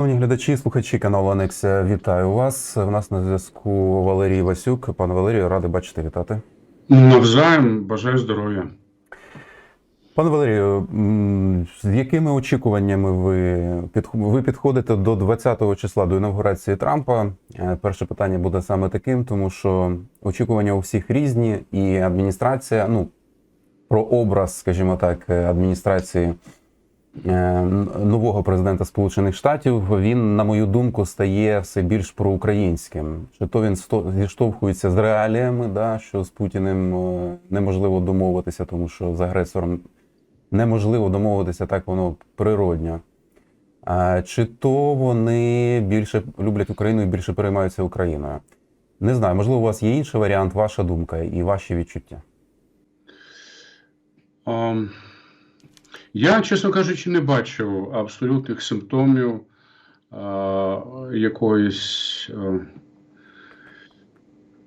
Шановні глядачі, слухачі каналу Анексія, вітаю вас. У нас на зв'язку Валерій Васюк. Пане Валерію, радий бачити, вітати. Навзаєм бажаю здоров'я. Пане Валерію, з якими очікуваннями ви, ви підходите до 20-го числа до інавгурації Трампа? Е, Перше питання буде саме таким, тому що очікування у всіх різні, і адміністрація, ну, про образ, скажімо так, е, адміністрації е, нового президента Сполучених Штатів, він, на мою думку, стає все більш проукраїнським. Чи то він зіштовхується з реаліями, да, що з Путіним е, неможливо домовитися, тому що з агресором неможливо домовитися, так воно природньо. Чи то вони більше люблять Україну і більше переймаються Україною? Не знаю, можливо, у вас є інший варіант, ваша думка і ваші відчуття. Ем, Я, чесно кажучи, не бачу абсолютних симптомів е, якоїсь, е,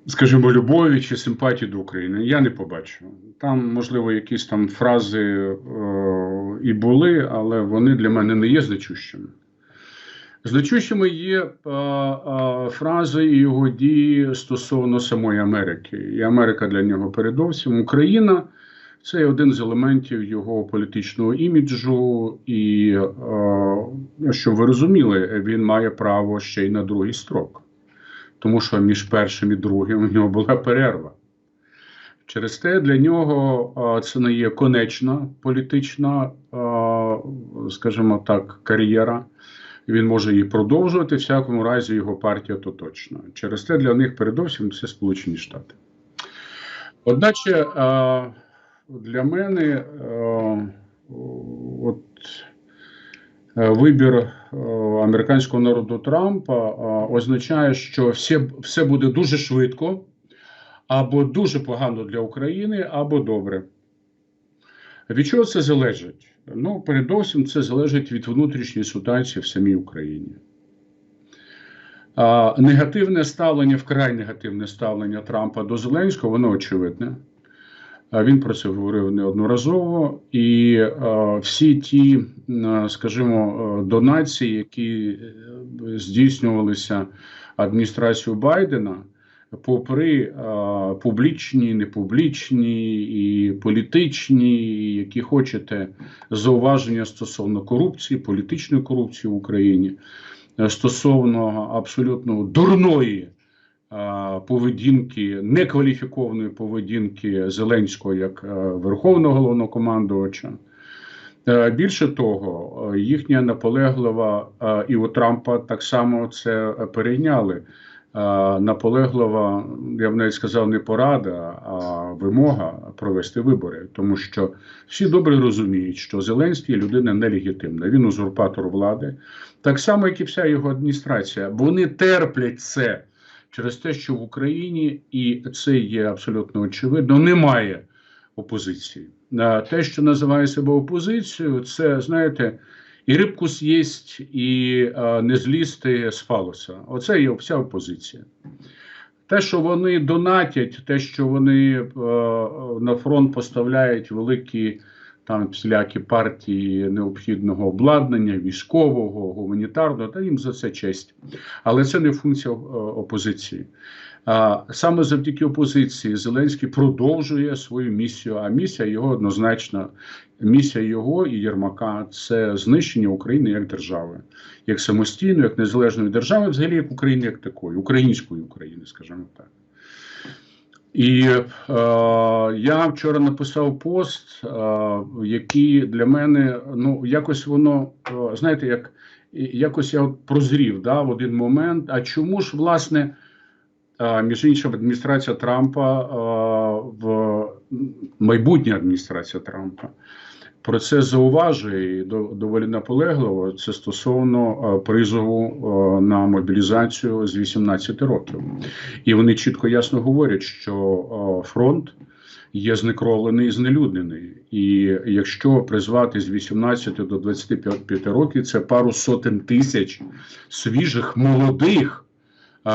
скажімо, любові чи симпатії до України. Я не побачу. Там, можливо, якісь там фрази е, і були, але вони для мене не є значущими. Значущими є е, е, фрази і його дії стосовно самої Америки. І Америка для нього передовсім Україна. Це є один з елементів його політичного іміджу, і е, щоб ви розуміли, він має право ще й на другий строк, тому що між першим і другим у нього була перерва. Через те для нього е, це не є конечна політична, е, скажімо так, кар'єра. Він може її продовжувати, в всякому разі, його партія то точно. Через те для них передовсім це Сполучені Штати. Одначе. Для мене е, от, е, вибір е, американського народу Трампа означає, що все, все буде дуже швидко, або дуже погано для України, або добре. Від чого це залежить? Ну, передовсім, це залежить від внутрішньої ситуації в самій Україні. А, негативне ставлення, вкрай негативне ставлення Трампа до Зеленського, воно очевидне. Він про це говорив неодноразово, і е, всі ті, скажімо, е, донації, які е, здійснювалися адміністрацією Байдена, попри публічні, непублічні і політичні, які хочете зауваження стосовно корупції, політичної корупції в Україні, стосовно абсолютно дурної поведінки, некваліфікованої поведінки Зеленського як е, верховного головнокомандувача. Е, Більше того, е, їхня наполеглива, е, і у Трампа так само це перейняли. е, Наполеглива, я б навіть сказав, не порада, а вимога провести вибори, тому що всі добре розуміють, що Зеленський людина нелегітимна. Він узурпатор влади, так само, як і вся його адміністрація. Вони терплять це через те, що в Україні, і це є абсолютно очевидно, немає опозиції. Те, що називає себе опозицією, це знаєте, і рибку з'їсть, і не злізти з фалоса. Оце є вся опозиція. Те, що вони донатять, те, що вони на фронт поставляють великі там всілякі партії необхідного обладнання, військового, гуманітарного, та їм за це честь. Але це не функція е, опозиції. Саме завдяки опозиції Зеленський продовжує свою місію. А місія його однозначно, місія його і Єрмака це знищення України як держави, як самостійної, як незалежної держави, взагалі як України, як такої, української України, скажімо так. І е, я вчора написав пост, е, який для мене ну якось воно е, знаєте, як якось я от прозрів да, в один момент. А чому ж власне? Е, Між іншим, адміністрація Трампа е, в майбутня адміністрація Трампа про це зауважує і до- доволі наполегливо. Це стосовно е, призову е, на мобілізацію з 18 років. І вони чітко ясно говорять, що е, фронт є знекровлений і знелюднений. І якщо призвати з 18 до 25 років, це пару сотень тисяч свіжих молодих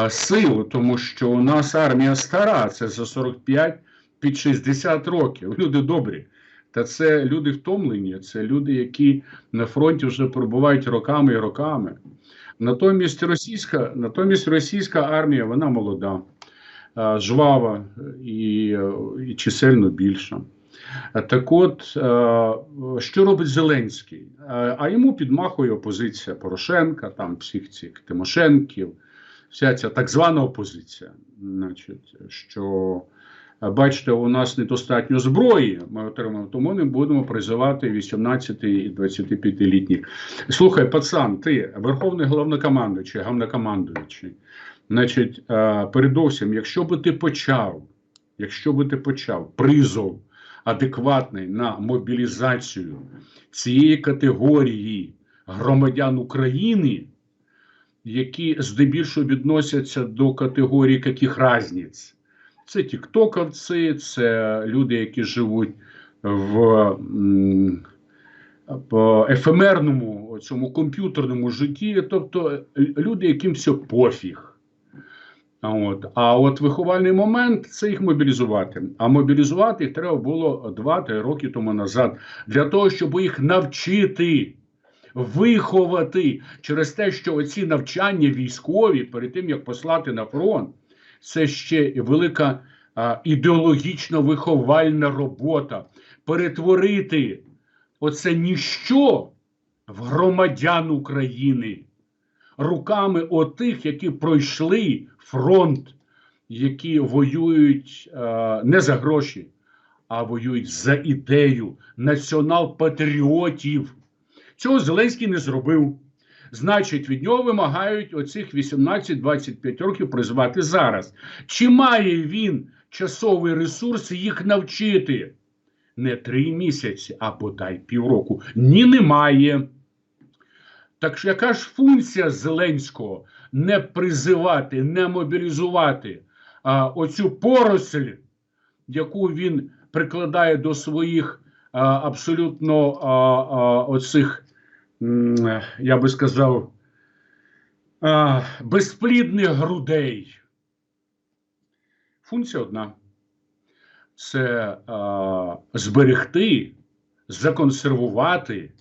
сил, тому що у нас армія стара, це за 45 під 60 років. Люди добрі. Та це люди втомлені, це люди, які на фронті вже перебувають роками і роками. Натомість російська, натомість російська армія вона молода, жвава і, і чисельно більша. Так от, що робить Зеленський? А йому підмахує опозиція Порошенка, там всіх цих Тимошенків, вся ця так звана опозиція. Значить, що бачите, у нас недостатньо зброї. Ми отримали, тому не будемо призивати 18 і 25-літніх. Слухай, пацан, ти верховний головнокомандуючий, головнокомандуючий. Значить, е, передовсім, якщо би ти почав, якщо би ти почав призов адекватний на мобілізацію цієї категорії громадян України, які здебільшого відносяться до категорії яких разниць. Це тіктоковці, це люди, які живуть в ефемерному цьому комп'ютерному житті, тобто люди, яким все пофіг. От, а от виховальний момент це їх мобілізувати. А мобілізувати їх треба було 2-3 роки тому назад для того, щоб їх навчити, виховати через те, що оці навчання військові перед тим як послати на фронт, це ще велика ідеологічно виховальна робота. Перетворити оце ніщо в громадян України руками отих, які пройшли фронт, які воюють не за гроші, а воюють за ідею націонал-патріотів. Цього Зеленський не зробив. Значить, від нього вимагають оцих 18-25 років призвати зараз. Чи має він часовий ресурс їх навчити? Не три місяці, а бодай півроку. Ні, немає. Так що яка ж функція Зеленського не призивати, не мобілізувати а, оцю поросль, яку він прикладає до своїх а, абсолютно а, а, оцих, я би сказав, безплідних грудей? Функція одна. Це зберегти, законсервувати,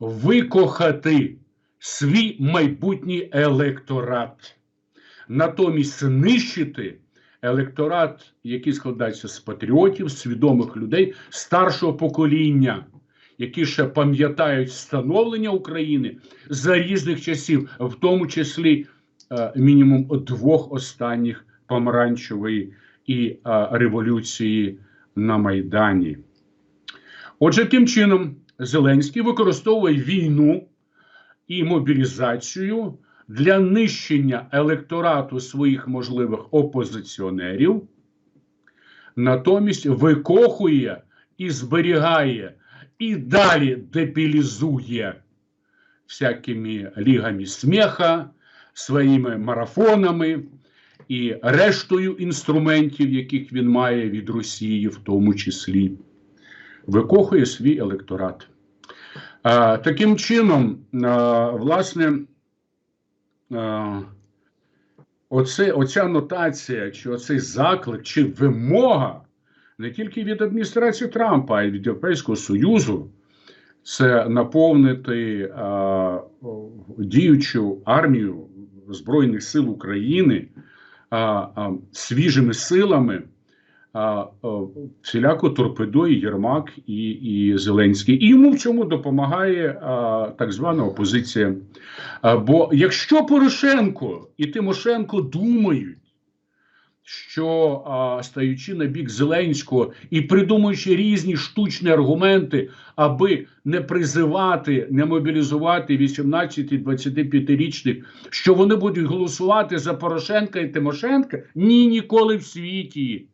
викохати свій майбутній електорат, натомість знищити електорат, який складається з патріотів, свідомих людей старшого покоління, які ще пам'ятають становлення України за різних часів, в тому числі е, мінімум двох останніх помаранчевої і е, революції на Майдані. Отже, тим чином Зеленський використовує війну і мобілізацію для нищення електорату своїх можливих опозиціонерів, натомість викохує і зберігає і далі дебілізує всякими лігами сміха, своїми марафонами і рештою інструментів, яких він має від Росії, в тому числі, викохує свій електорат. А, таким чином, а, власне, а, оце, оця нотація, чи оцей заклик, чи вимога не тільки від адміністрації Трампа, а й від Європейського Союзу, це наповнити а, діючу армію Збройних сил України а, а, свіжими силами. А, о, всіляко торпедує Єрмак і, і Зеленський. І йому в цьому допомагає а, так звана опозиція. А, бо якщо Порошенко і Тимошенко думають, що стаючи на бік Зеленського і придумуючи різні штучні аргументи, аби не призивати, не мобілізувати 18-25-річних, що вони будуть голосувати за Порошенка і Тимошенка, ні, ніколи в світі.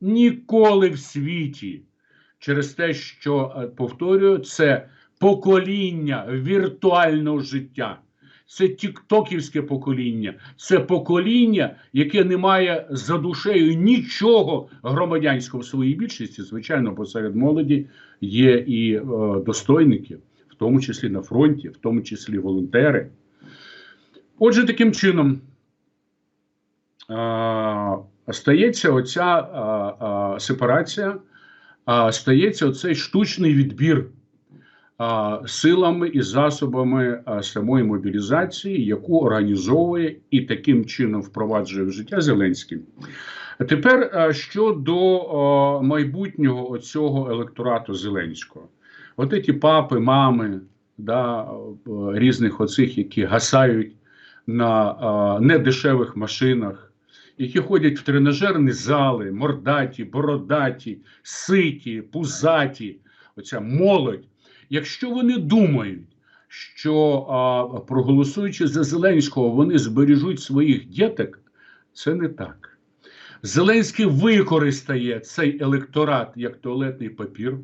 Ніколи в світі. Через те, що е, повторюю, це покоління віртуального життя. Це тіктоківське покоління, це покоління, яке не має за душею нічого громадянського в своїй більшості. Звичайно, бо серед молоді є і е, достойники, в тому числі на фронті, в тому числі волонтери. Отже, таким чином е, стається оця а, а, сепарація, а, стається оцей штучний відбір силами і засобами самої мобілізації, яку організовує і таким чином впроваджує в життя Зеленський. Тепер щодо майбутнього цього електорату Зеленського, от ці папи, мами, да, різних оцих, які гасають на недешевих машинах, які ходять в тренажерні зали, мордаті, бородаті, ситі, пузаті, оця молодь. Якщо вони думають, що а, проголосуючи за Зеленського, вони збережуть своїх діток, це не так. Зеленський використає цей електорат як туалетний папір,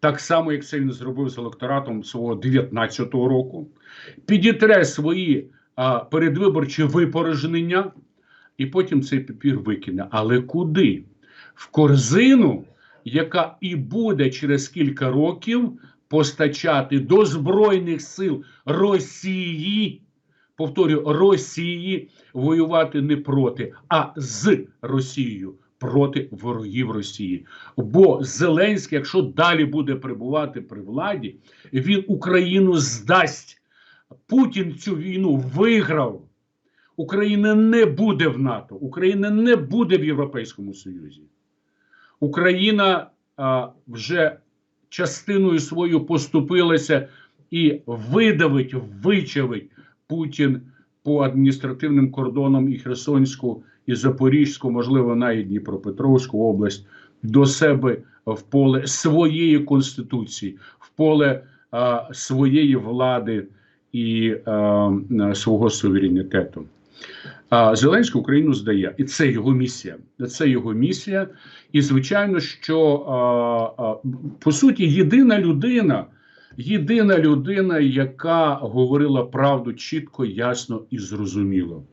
так само, як це він зробив з електоратом свого 19-го року, підітре свої а, передвиборчі випорожнення, і потім цей папір викине. Але куди? В корзину, яка і буде через кілька років постачати до Збройних сил Росії, повторюю, Росії воювати не проти, а з Росією. Проти ворогів Росії. Бо Зеленський, якщо далі буде перебувати при владі, він Україну здасть. Путін цю війну виграв. Україна не буде в НАТО, Україна не буде в Європейському Союзі. Україна а, вже частиною свою поступилася і видавить, вичавить Путін по адміністративним кордонам і Херсонську, і Запорізьку, можливо, навіть Дніпропетровську область до себе в поле своєї конституції, в поле а, своєї влади і а, свого суверенітету. А Зеленський Україну здає, і це його місія. Це його місія. І звичайно, що по суті єдина людина, єдина людина, яка говорила правду чітко, ясно і зрозуміло.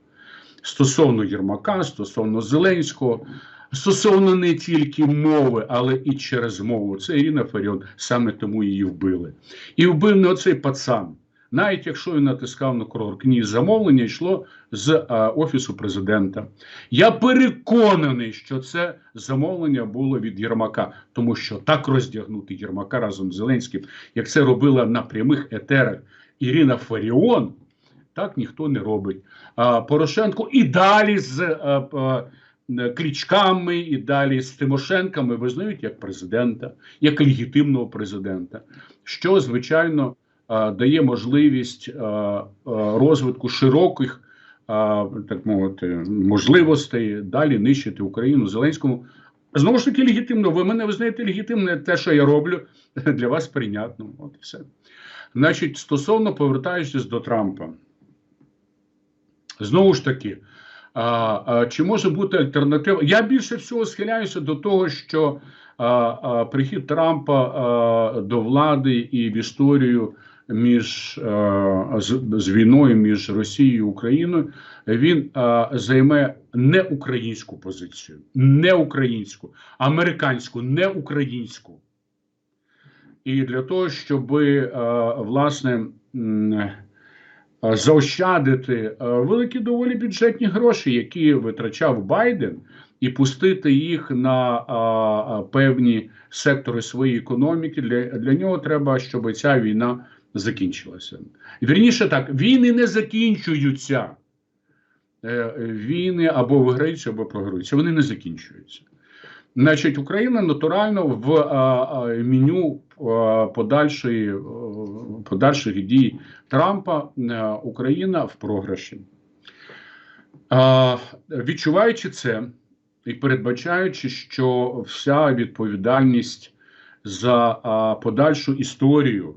Стосовно Єрмака, стосовно Зеленського, стосовно не тільки мови, але і через мову. Це Ірина Фаріон, саме тому її вбили. І вбив не оцей пацан. Навіть якщо він натискав на крок, ні, замовлення йшло з а, офісу президента. Я переконаний, що це замовлення було від Єрмака, тому що так роздягнути Єрмака разом з Зеленським, як це робила на прямих етерах Ірина Фаріон, так ніхто не робить. А, Порошенко і далі з а, а, Клічками, і далі з Тимошенками визнають як президента, як легітимного президента, що звичайно дає можливість а, а, розвитку широких, так мовити, можливостей далі нищити Україну Зеленському. Знову ж таки, легітимно. Ви мене визнаєте легітимне те, що я роблю, для вас прийнятно. От і все. Значить, стосовно повертаючись до Трампа, знову ж таки. А, а, чи може бути альтернатива? Я більше всього схиляюся до того, що а, а, прихід Трампа а, до влади і в історію між з, з війною між Росією і Україною він а, займе не українську позицію, не українську, американську, не українську. І для того, щоб власне. заощадити е, великі доволі бюджетні гроші, які витрачав Байден, і пустити їх на певні сектори своєї економіки. Для, для нього треба, щоб ця війна закінчилася. Вірніше так, війни не закінчуються. Е, Війни або виграються, або програються. Вони не закінчуються. Значить, Україна натурально в меню подальшої, подальших дій Трампа а, Україна в програші. Відчуваючи це і передбачаючи, що вся відповідальність за подальшу історію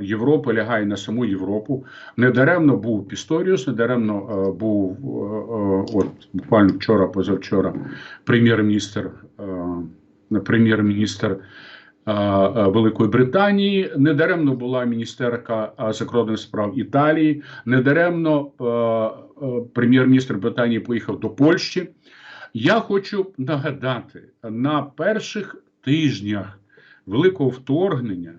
Європи лягає на саму Європу. Недаремно був Пісторіус, недаремно був а, а, от буквально вчора, позавчора, прем'єр-міністр прем'єр-міністр Великої Британії, недаремно була міністерка закордонних справ Італії, недаремно прем'єр-міністр Британії поїхав до Польщі. Я хочу нагадати, на перших тижнях великого вторгнення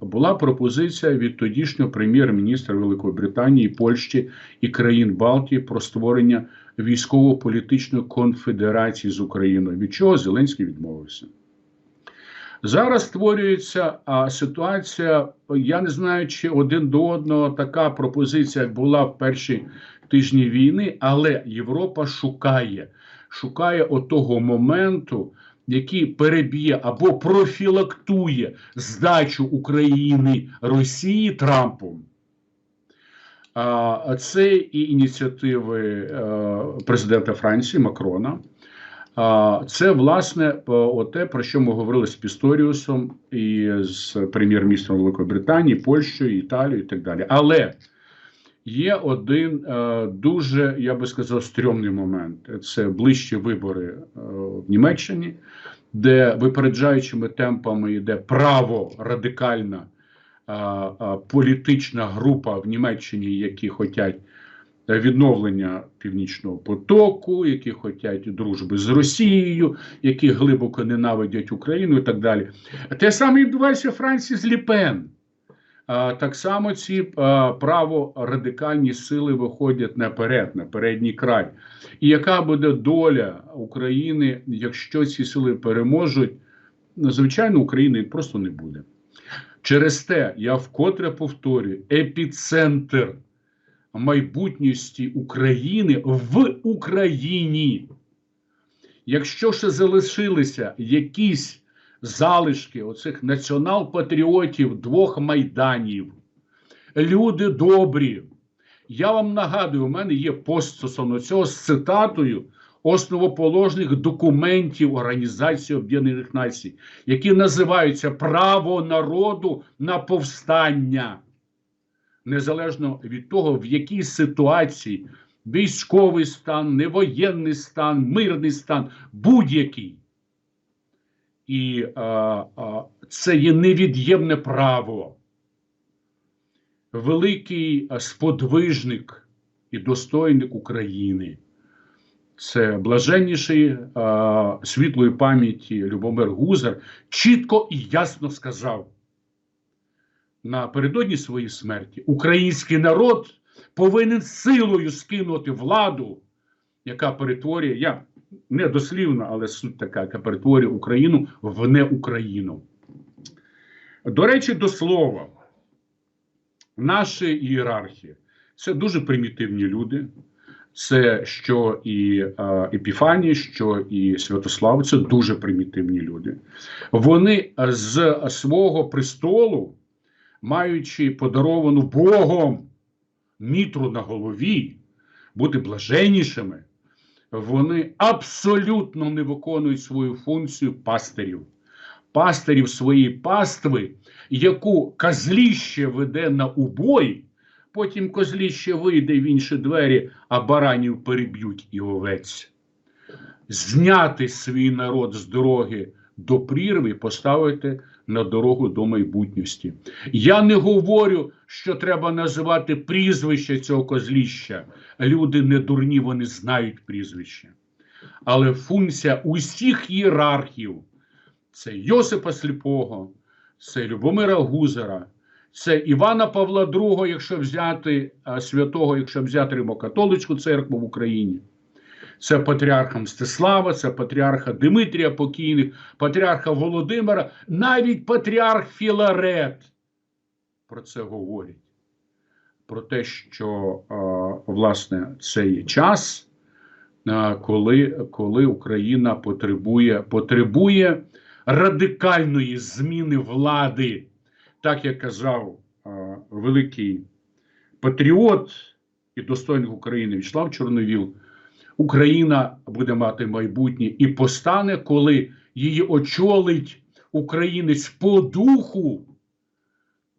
була пропозиція від тодішнього прем'єр-міністра Великої Британії, Польщі і країн Балтії про створення військово-політичної конфедерації з Україною. Від чого Зеленський відмовився. Зараз створюється а, ситуація. Я не знаю, чи один до одного така пропозиція була в перші тижні війни, але Європа шукає, шукає отого моменту, який переб'є або профілактує здачу України Росії Трампом. Це і ініціативи е, президента Франції Макрона. Це власне е, те, про що ми говорили з Пісторіусом і з прем'єр-міністром Великої Британії, Польщею, Італією і так далі. Але є один е, дуже, я би сказав, стрьомний момент: це ближчі вибори е, в Німеччині, де випереджаючими темпами йде право радикальна а, а, політична група в Німеччині, які хочуть відновлення північного потоку, які хочуть дружби з Росією, які глибоко ненавидять Україну і так далі. Те саме відбувається Франції з Ліпен. Так само ці праворадикальні сили виходять наперед, на передній край. І яка буде доля України, якщо ці сили переможуть? Звичайно, України просто не буде. Через те я вкотре повторюю: епіцентр майбутньості України в Україні. Якщо ще залишилися якісь залишки оцих націонал-патріотів двох майданів, люди добрі. Я вам нагадую, у мене є пост стосовно цього з цитатою основоположних документів Організації Об'єднаних Націй, які називаються Право народу на повстання. Незалежно від того, в якій ситуації військовий стан, невоєнний стан, мирний стан, будь-який. І а, а, це є невід'ємне право. Великий сподвижник і достойник України. Це блаженніший а, світлої пам'яті Любомир Гузар чітко і ясно сказав напередодні своєї смерті: український народ повинен силою скинути владу, яка перетворює, я не дослівно, але суть така, яка перетворює Україну в не Україну. До речі, до слова, наші ієрархи це дуже примітивні люди. Це що і е, Епіфаній, що і Святослав, це дуже примітивні люди. Вони з свого престолу, маючи подаровану Богом мітру на голові, бути блаженнішими, вони абсолютно не виконують свою функцію пастирів, пастирів своєї пастви, яку козліще веде на убой. Потім козліще вийде в інші двері, а баранів переб'ють і овець. Зняти свій народ з дороги до прірви, поставити на дорогу до майбутньості. Я не говорю, що треба називати прізвище цього козліща. Люди не дурні, вони знають прізвище. Але функція усіх ієрархів це Йосипа Сліпого, це Любомира Гузера. Це Івана Павла II, якщо взяти святого, якщо взяти Римокатолицьку церкву в Україні. Це патріарха Мстислава, це патріарха Димитрія Покійних, патріарха Володимира, навіть патріарх Філарет про це говорить. Про те, що власне це є час, коли, коли Україна потребує, потребує радикальної зміни влади так як казав великий патріот і достойник України Вячеслав Чорновіл, Україна буде мати майбутнє і постане, коли її очолить українець по духу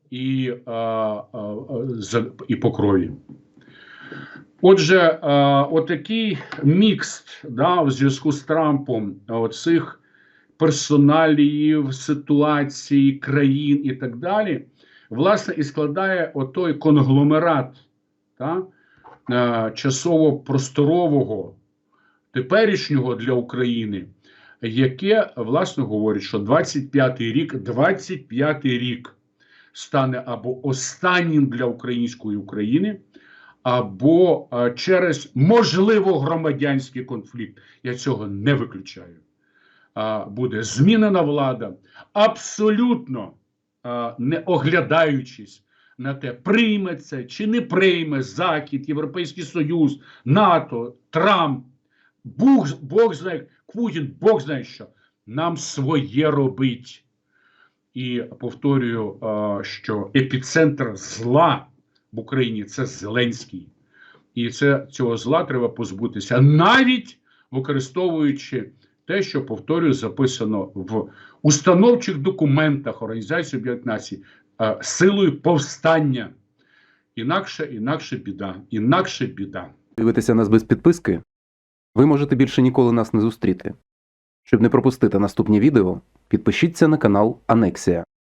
і, а, а, і по крові. Отже, а, отакий мікс да, в зв'язку з Трампом оцих персоналіїв, ситуацій, країн і так далі, власне, і складає отой конгломерат е, часово-просторового, теперішнього для України, яке, власне, говорить, що 25-й рік, 25-й рік стане або останнім для української України. Або е, через можливо громадянський конфлікт. Я цього не виключаю. буде змінена влада, абсолютно не оглядаючись на те, прийме це чи не прийме Захід, Європейський Союз, НАТО, Трамп, Бог, Бог знає, Путін, Бог знає що. Нам своє робить. І повторюю, що епіцентр зла в Україні це Зеленський. І це, цього зла треба позбутися, навіть використовуючи те, що повторюю, записано в установчих документах Організації Об'єднаних Націй силою повстання. Інакше, інакше біда, інакше біда. Дивитися нас без підписки? Ви можете більше ніколи нас не зустріти. Щоб не пропустити наступні відео, підпишіться на канал Анексія.